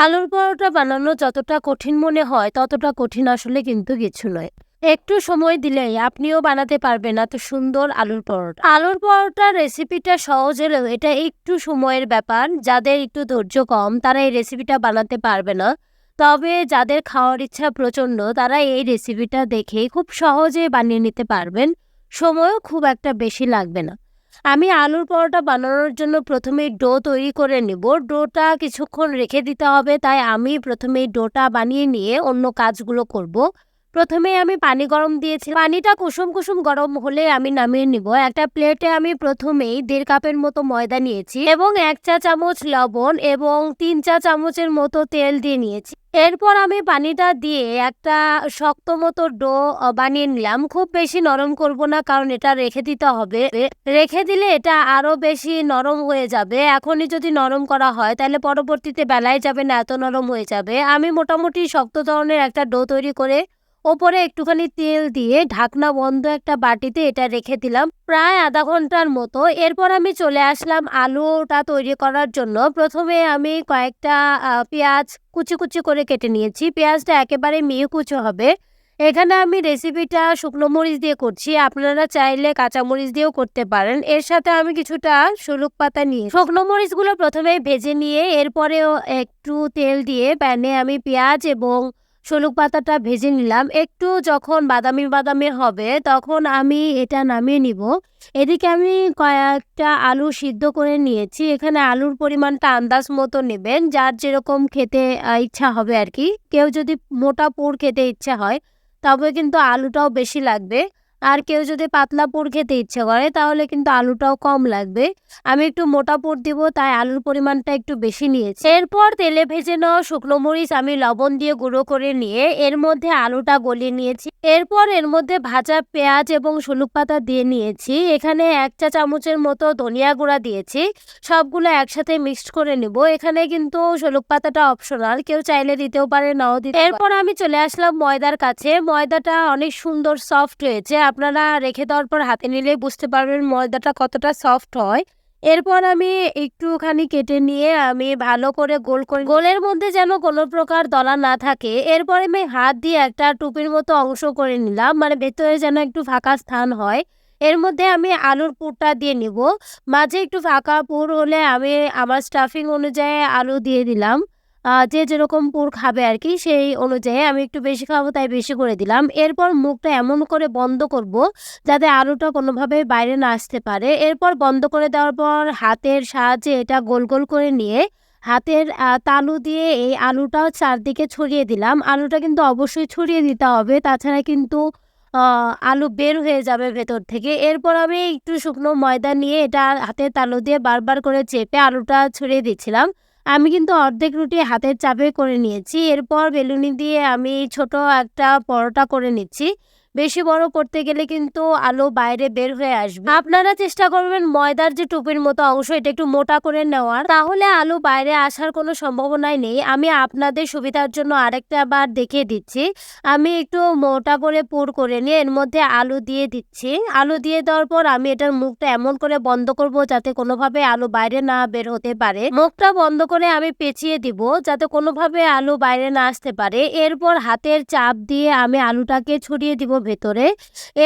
আলুর পরোটা বানানো যতটা কঠিন মনে হয়, ততটা কঠিন আসলে কিন্তু কিছু নয়। একটু সময় দিলেই আপনিও বানাতে পারবেন এত সুন্দর আলুর পরোটা। আলুর পরোটার রেসিপিটা সহজ হলেও এটা একটু সময়ের ব্যাপার। যাদের একটু ধৈর্য কম, তারা এই রেসিপিটা বানাতে পারবে না। তবে যাদের খাওয়ার ইচ্ছা প্রচণ্ড, তারা এই রেসিপিটা দেখে খুব সহজে বানিয়ে নিতে পারবেন। সময়ও খুব একটা বেশি লাগবে না। আমি আলুর পরোটা বানানোর জন্য প্রথমে ডো তৈরি করে নেব। ডোটা কিছুক্ষণ রেখে দিতে হবে, তাই আমি প্রথমে ডোটা বানিয়ে নিয়ে অন্য কাজগুলো করব। প্রথমে আমি পানি গরম দিয়েছি পানিটা কুসুম কুসুম গরম হলে আমি নামিয়ে নিব। একটা প্লেটে আমি প্রথমেই দেড় কাপের মতো ময়দা নিয়েছি এবং এক চা চামচ লবণ এবং তিন চা চামচের মতো তেল দিয়ে নিয়েছি। এরপর আমি পানিটা দিয়ে একটা শক্ত মতো ডো বানিয়ে নিলাম। খুব বেশি নরম করব না কারণ এটা রেখে দিতে হবে। রেখে দিলে এটা আরও বেশি নরম হয়ে যাবে। এখনই যদি নরম করা হয় তাহলে পরবর্তীতে বেলায় যাবে না, এত নরম হয়ে যাবে। আমি মোটামুটি শক্ত ধরনের একটা ডো তৈরি করে ওপরে একটুখানি তেল দিয়ে ঢাকনা বন্ধ একটা বাটিতে এটা রেখে দিলাম। প্রায় আধা ঘণ্টার মতো। এরপর আমি চলে আসলাম আলুটা তৈরি করার জন্য। প্রথমে আমি কয়েকটা পেঁয়াজ কুচি কুচি করে কেটে নিয়েছি। পেঁয়াজটা একেবারে মিহি কুচো হবে। এখানে আমি রেসিপিটা শুকনো মরিচ দিয়ে করছি। আপনারা চাইলে কাঁচা মরিচ দিয়েও করতে পারেন। এর সাথে আমি কিছুটা শুলুক পাতা নিয়ে শুকনো মরিচগুলো প্রথমে ভেজে নিয়ে এরপরেও একটু তেল দিয়ে প্যানে আমি পেঁয়াজ এবং শলুক পাতাটা ভেজে নিলাম। একটু যখন বাদামি বাদামি হবে, তখন আমি এটা নামিয়ে নিব। এদিকে আমি কয়েকটা আলু সিদ্ধ করে নিয়েছি। এখানে আলুর পরিমাণটা আন্দাজ মতো নেবেন। যার যেরকম খেতে ইচ্ছা হবে আর কি। কেউ যদি মোটা পুর খেতে ইচ্ছা হয়, তবে কিন্তু আলুটাও বেশি লাগবে। আর কেউ যদি পাতলা পুর খেতে ইচ্ছে করে, তাহলে কিন্তু আলুটাও কম লাগবে। আমি একটু মোটা পুর দিব, তাই আলুর পরিমাণটা একটু বেশি নিয়েছি। এরপর তেলে ভেজে নেওয়া শুকনো মরিচ আমি লবণ দিয়ে গুঁড়ো করে নিয়ে এর মধ্যে আলুটা গলিয়ে নিয়েছি। এরপর এর মধ্যে ভাজা পেঁয়াজ এবং শুলুক পাতা দিয়ে নিয়েছি। এখানে এক চা চামচের মতো ধনিয়া গুঁড়া দিয়েছি। সবগুলো একসাথে মিক্সড করে নেব। এখানে কিন্তু শুলুক পাতাটা অপশনাল, কেউ চাইলে দিতেও পারে, নাও দিতে এরপর আমি চলে আসলাম ময়দার কাছে। ময়দাটা অনেক সুন্দর, সফট হয়েছে। আপনারা রেখে দেওয়ার পর হাতে নিলেই বুঝতে পারবেন ময়দাটা কতটা সফট হয়। এরপর আমি একটুখানি কেটে নিয়ে আমি ভালো করে গোল করি গোলের মধ্যে যেন কোনো প্রকার দলা না থাকে, এরপরে আমি হাত দিয়ে একটা টুপির মতো অংশ করে নিলাম মানে ভেতরে যেন একটু ফাঁকা স্থান হয়। এর মধ্যে আমি আলুর পুরটা দিয়ে নিব, মাঝে একটু ফাঁকা পুর হলে আমি আমার স্টাফিং অনুযায়ী আলু দিয়ে দিলাম। যে যেরকম পুর খাবে আর কি, সেই অনুযায়ী আমি একটু বেশি খাব, তাই বেশি করে দিলাম। এরপর মুখটা এমন করে বন্ধ করব যাতে আলুটা কোনোভাবে বাইরে না আসতে পারে। এরপর বন্ধ করে দেওয়ার পর হাতের সাহায্যে এটা গোল গোল করে নিয়ে হাতের তালু দিয়ে এই আলুটাও চারদিকে ছড়িয়ে দিলাম। আলুটা কিন্তু অবশ্যই ছড়িয়ে দিতে হবে, তাছাড়া কিন্তু আলু বের হয়ে যাবে ভেতর থেকে। এরপর আমি একটু শুকনো ময়দা নিয়ে এটা হাতের তালু দিয়ে বারবার করে চেপে আলুটা ছড়িয়ে দিচ্ছিলাম। আমি কিন্তু অর্ধেক রুটি হাতের চাপে করে নিয়েছি। এরপর বেলুনি দিয়ে আমি ছোট একটা পরোটা করে নিচ্ছি। বেশি বড় করতে গেলে কিন্তু আলু বাইরে বের হয়ে আসবে। আপনারা চেষ্টা করবেন ময়দার যে টুপির মতো অংশ, এটা একটু মোটা করে নেওয়ার। তাহলে আলু বাইরে আসার কোনো সম্ভাবনাই নেই। আমি আপনাদের সুবিধার জন্য আরেকটা বার দেখিয়ে দিচ্ছি। আমি একটু মোটা করে পুর করে নিয়ে এর মধ্যে আলু দিয়ে দিচ্ছি। আলু দিয়ে দেওয়ার পর আমি এটার মুখটা এমন করে বন্ধ করব যাতে কোনোভাবে আলু বাইরে না বের হতে পারে। মুখটা বন্ধ করে আমি পেঁচিয়ে দিব যাতে কোনোভাবে আলু বাইরে না আসতে পারে। এরপর হাতের চাপ দিয়ে আমি আলুটাকে ছড়িয়ে দিব ভেতরে।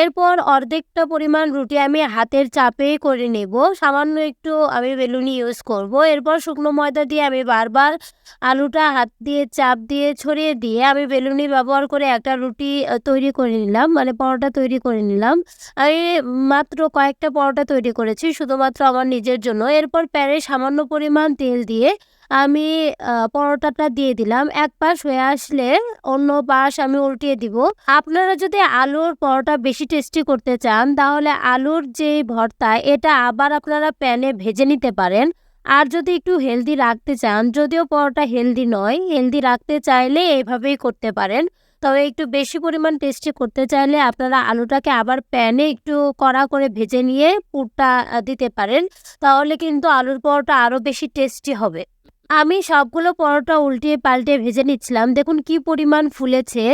এরপর অর্ধেকটা পরিমাণ রুটি আমি হাতের চাপেই করে নেব। সামান্য একটু আমি বেলুনি ইউজ করব। এরপর শুকনো ময়দা দিয়ে আমি বারবার আলুটা হাত দিয়ে, চাপ দিয়ে, ছড়িয়ে দিয়ে আমি বেলুনি ব্যবহার করে একটা রুটি তৈরি করে নিলাম। মানে পরোটা তৈরি করে নিলাম। আমি মাত্র কয়েকটা পরোটা তৈরি করেছি, শুধুমাত্র আমার নিজের জন্য। এরপর প্যানে সামান্য পরিমাণ তেল দিয়ে আমি পরোটাটা দিয়ে দিলাম। এক পাশ হয়ে আসলে অন্য পাশ আমি উল্টিয়ে দিব। আপনারা যদি আলুর পরোটা বেশি টেস্টি করতে চান, তাহলে আলুর যে ভর্তা, এটা আবার আপনারা প্যানে ভেজে নিতে পারেন। আর যদি একটু হেলদি রাখতে চান, যদিও পরোটা হেলদি নয় হেলদি রাখতে চাইলে এইভাবেই করতে পারেন। তবে একটু বেশি পরিমাণ টেস্টি করতে চাইলে আপনারা আলুটাকে আবার প্যানে একটু কড়া করে ভেজে নিয়ে পুরটা দিতে পারেন। তাহলে কিন্তু আলুর পরোটা আরও বেশি টেস্টি হবে। আমি সবগুলো পরোটা উল্টিয়ে পাল্টে ভেজে নিচ্ছিলাম। দেখুন কি পরিমাণ ফুলেছে।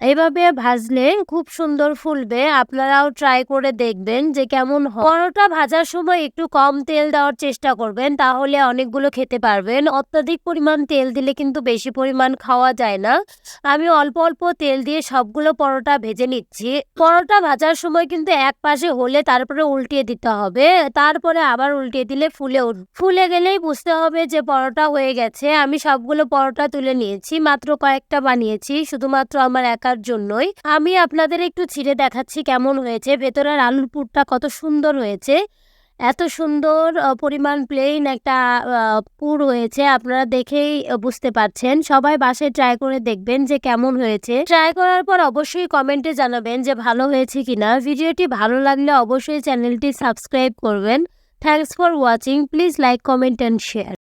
এভাবে ভাজলে খুব সুন্দর ফুলবে। আপনারাও ট্রাই করে দেখবেন যে কেমন পরোটা ভাজার সময় একটু কম তেল দেওয়ার চেষ্টা করবেন, তাহলে অনেকগুলো খেতে পারবেন। অত্যাধিক পরিমাণ তেল দিলে কিন্তু বেশি পরিমাণ খাওয়া যায় না। আমি অল্প অল্প তেল দিয়ে সবগুলো পরোটা ভেজে নিচ্ছি। পরোটা ভাজার সময় কিন্তু এক পাশে হলে তারপরে উল্টিয়ে দিতে হবে। তারপরে আবার উল্টিয়ে দিলে ফুলে ফুলে গেলেই বুঝতে হবে যে পরোটা হয়ে গেছে। আমি সবগুলো পরোটা তুলে নিয়েছি, মাত্র কয়েকটা বানিয়েছি। শুধুমাত্র আমার একার জন্যই আমি আপনাদের একটু ছিঁড়ে দেখাচ্ছি কেমন হয়েছে। ভেতরের আলুর পুরটা কত সুন্দর হয়েছে। এত সুন্দর পরিমাণ প্লেন একটা পুর হয়েছে। আপনারা দেখেই বুঝতে পারছেন। সবাই বাসায় ট্রাই করে দেখবেন যে কেমন হয়েছে। ট্রাই করার পর অবশ্যই কমেন্টে জানাবেন যে ভালো হয়েছে কিনা। ভিডিওটি ভালো লাগলে অবশ্যই চ্যানেলটি সাবস্ক্রাইব করবেন। Thanks for watching please like comment and share